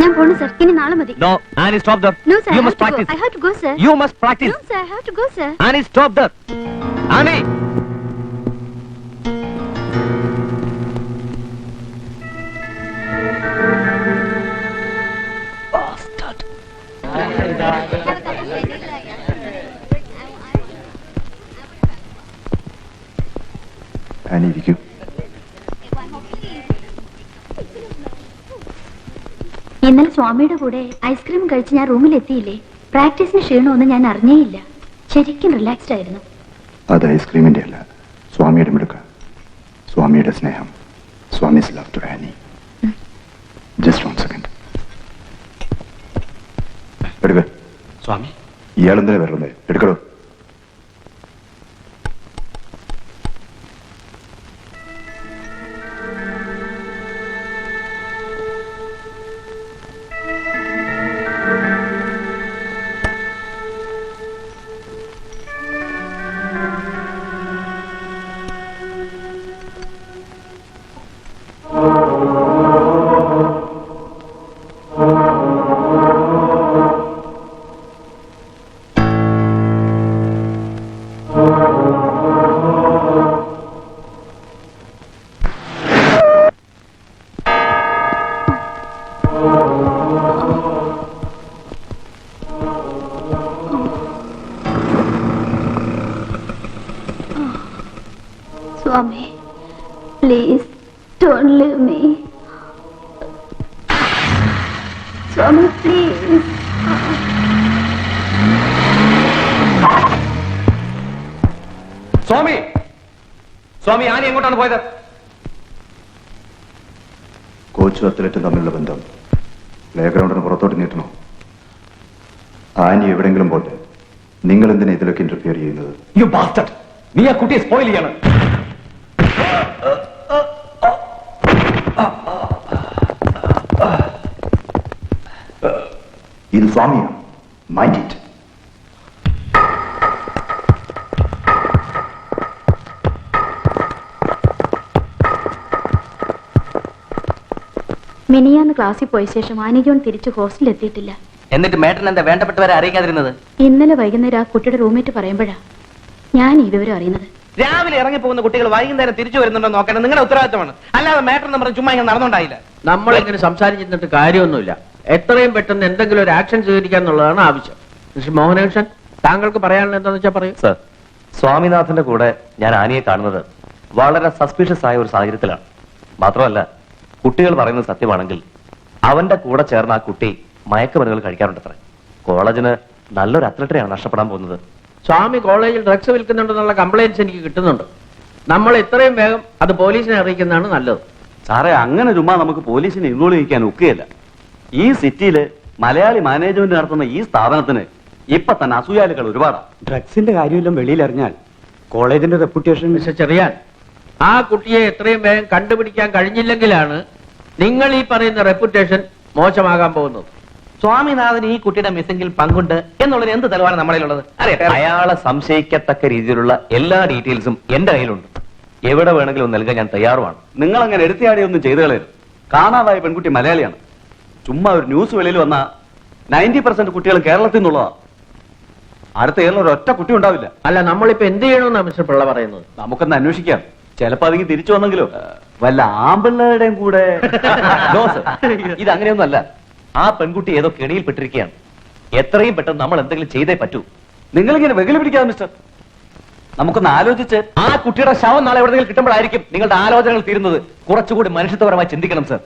ഞാൻ പോണു സർ ഇനി നാളെ മതി No, Annie, stop there. No, sir. You I must have to go. practice. I have to go, sir. You must practice. No, sir. I have to go, sir. Annie, stop there. Annie. അനിരിക്കൂ. ഇന്നലെ സ്വാമിയുടെ കൂടെ ice cream കഴിച്ച് ഞാൻ റൂമിൽ എത്തിയില്ലേ പ്രാക്ടീസിന് ക്ഷീണമൊന്നും ഞാൻ അറിഞ്ഞേയില്ല. ശരിക്കും relaxed ആയിരുന്നു. അത് ഐസ്ക്രീമിന്റെ അല്ല. സ്വാമിയുടെ മിടുക്ക. സ്വാമിയുടെ സ്നേഹം. Swami's love to Annie just one second എടുക്ക. സ്വാമി. ഇയാളെന്തിനാ വരുന്നത് എടുക്കടോ. Swami. Please don't leave me Swami please Swami Swami Annie എങ്ങോട്ടാണ് പോയത്? കോച്ചും അത്ലറ്റും തമ്മിലുള്ള ബന്ധം പ്ലേ ഗ്രൗണ്ടിന് പുറത്തോട്ട് നീട്ടണോ? ആനി എവിടെങ്കിലും പോട്ടെ. നിങ്ങൾ എന്തിനാ ഇതിലൊക്കെ ഇന്റർഫിയർ ചെയ്യുന്നത്? യു ബാസ്റ്റഡ് നീ ആ കുട്ടിയെ സ്പോയിൽ ചെയ്യാണ്. ഇത് സ്വാമിയാണ് മൈൻഡ് ഇറ്റ് മിനിയാന്ന് ക്ലാസ്സിൽ പോയ ശേഷം ആനിജോൺ തിരിച്ച് ഹോസ്റ്റലിൽ എത്തിയിട്ടില്ല. എന്നിട്ട് മേട്ടൻ എന്താ വേണ്ടപ്പെട്ടവരെ അറിയിക്കാതിരുന്നത്? ഇന്നലെ വൈകുന്നേരം ആ കുട്ടിയുടെ റൂംമേറ്റ് പറയുമ്പോഴാ ഞാൻ ഈ വിവരം അറിയുന്നത്. രാവിലെ ഇറങ്ങി പോകുന്ന കുട്ടികൾ വൈകുന്നേരം തിരിച്ചു വരുന്നുണ്ടോ നോക്കണം നിങ്ങളുടെ ഉത്തരവാദിത്തമാണ്. അല്ലാതെ മാറ്റർ എന്ന് പറഞ്ഞ് ചുമ്മാ ഇങ്ങനെ നടന്നുണ്ടായില്ല നമ്മൾ ഇങ്ങനെ സംസാരിച്ചിട്ട് കാര്യമൊന്നുമില്ല. എത്രയും പെട്ടെന്ന് എന്തെങ്കിലും ഒരു ആക്ഷൻ സ്വീകരിക്കുക എന്നുള്ളതാണ് ആവശ്യം. മോഹനകൃഷ്ണൻ താങ്കൾക്ക് പറയാനുള്ള എന്താണെന്ന് വെച്ചാൽ പറയൂ. സർ സ്വാമിനാഥന്റെ കൂടെ ഞാൻ ആനിയെ കാണുന്നത് വളരെ സസ്പീഷ്യസ് ആയ ഒരു സാഹചര്യത്തിലാണ്. മാത്രമല്ല കുട്ടികൾ പറയുന്നത് സത്യമാണെങ്കിൽ അവന്റെ കൂടെ ചേർന്ന ആ കുട്ടി മയക്കുമരുന്നുകൾ കഴിക്കാറുണ്ടത്രേ. കോളേജിന് നല്ലൊരു അത്ലറ്റിനെയാണ് നഷ്ടപ്പെടാൻ പോകുന്നത്. സ്വാമി കോളേജിൽ ഡ്രഗ്സ് വിൽക്കുന്നുണ്ടെന്നുള്ള കംപ്ലൈൻസ് എനിക്ക് കിട്ടുന്നുണ്ട്. നമ്മൾ എത്രയും വേഗം അത് പോലീസിനെ അറിയിക്കുന്നതാണ് നല്ലത്. സാറേ അങ്ങനെ ചുമ്മാ നമുക്ക് പോലീസിനെ ഇൻവോൾവ് ചെയ്യിക്കാൻ ഒക്കുകയില്ല ഈ സിറ്റിയിൽ മലയാളി മാനേജ്മെന്റ് നടത്തുന്ന ഈ സ്ഥാപനത്തിന് ഇപ്പൊ തന്നെ അസൂയാലുകൾ ഒരുപാടാണ് ഡ്രഗ്സിന്റെ കാര്യമെല്ലാം വെളിയിലറിഞ്ഞാൽ കോളേജിന്റെ റെപ്യൂട്ടേഷൻ മിസ്റ്റർ ചെറിയാൻ ആ കുട്ടിയെ എത്രയും വേഗം കണ്ടുപിടിക്കാൻ കഴിഞ്ഞില്ലെങ്കിലാണ് നിങ്ങൾ ഈ പറയുന്ന റെപ്യൂട്ടേഷൻ മോശമാകാൻ പോകുന്നത്. സ്വാമിനാഥൻ ഈ കുട്ടിയുടെ മിസ്സിംഗിൽ പങ്കുണ്ട് എന്നുള്ളത് എന്ത് തെളിവാണ് നമ്മളിലുള്ളത് അറിയാം അയാളെ സംശയിക്കത്തക്ക രീതിയിലുള്ള എല്ലാ ഡീറ്റെയിൽസും എന്റെ കയ്യിലുണ്ട്. എവിടെ വേണമെങ്കിലും നൽകാൻ ഞാൻ തയ്യാറുമാണ്. നിങ്ങൾ അങ്ങനെ എടുത്തിയാടിയൊന്നും ചെയ്തു കളയരുത്. കാണാതായ പെൺകുട്ടി മലയാളിയാണ്. ചുമ്മാ ഒരു ന്യൂസ് വെളിയിൽ വന്ന നയന്റി പെർസെന്റ് കുട്ടികൾ കേരളത്തിൽ നിന്നുള്ളതാ. അടുത്ത കേരളം ഒരു ഒറ്റ കുട്ടി ഉണ്ടാവില്ല. അല്ല നമ്മളിപ്പോ എന്ത് ചെയ്യണമെന്നാണ് മിസ്റ്റർ പിള്ള പറയുന്നത്? നമുക്കൊന്ന് അന്വേഷിക്കാം. ചിലപ്പോ അതിങ്ങി തിരിച്ചു വന്നെങ്കിലോ. വല്ല ആമ്പിള്ളേടെയും കൂടെ. ഇത് അങ്ങനെയൊന്നും അങ്ങനെയൊന്നുമല്ല ആ പെൺകുട്ടി ഏതോ കെണിയിൽപ്പെട്ടിരിക്കുകയാണ് എത്രയും പെട്ടെന്ന് നമ്മൾ എന്തെങ്കിലും ചെയ്തേ പറ്റൂ. നിങ്ങൾ നിങ്ങളിങ്ങനെ വെകിലി പിടിക്കാതെ മിസ്റ്റർ. നമുക്കൊന്ന് ആലോചിച്ച് ആ കുട്ടിയുടെ ശവം നാളെ എവിടെയെങ്കിലും കിട്ടുമ്പോഴായിരിക്കും നിങ്ങളുടെ ആലോചനകൾ തീരുന്നത്. കുറച്ചുകൂടി മനുഷ്യത്വപരമായി ചിന്തിക്കണം സർ.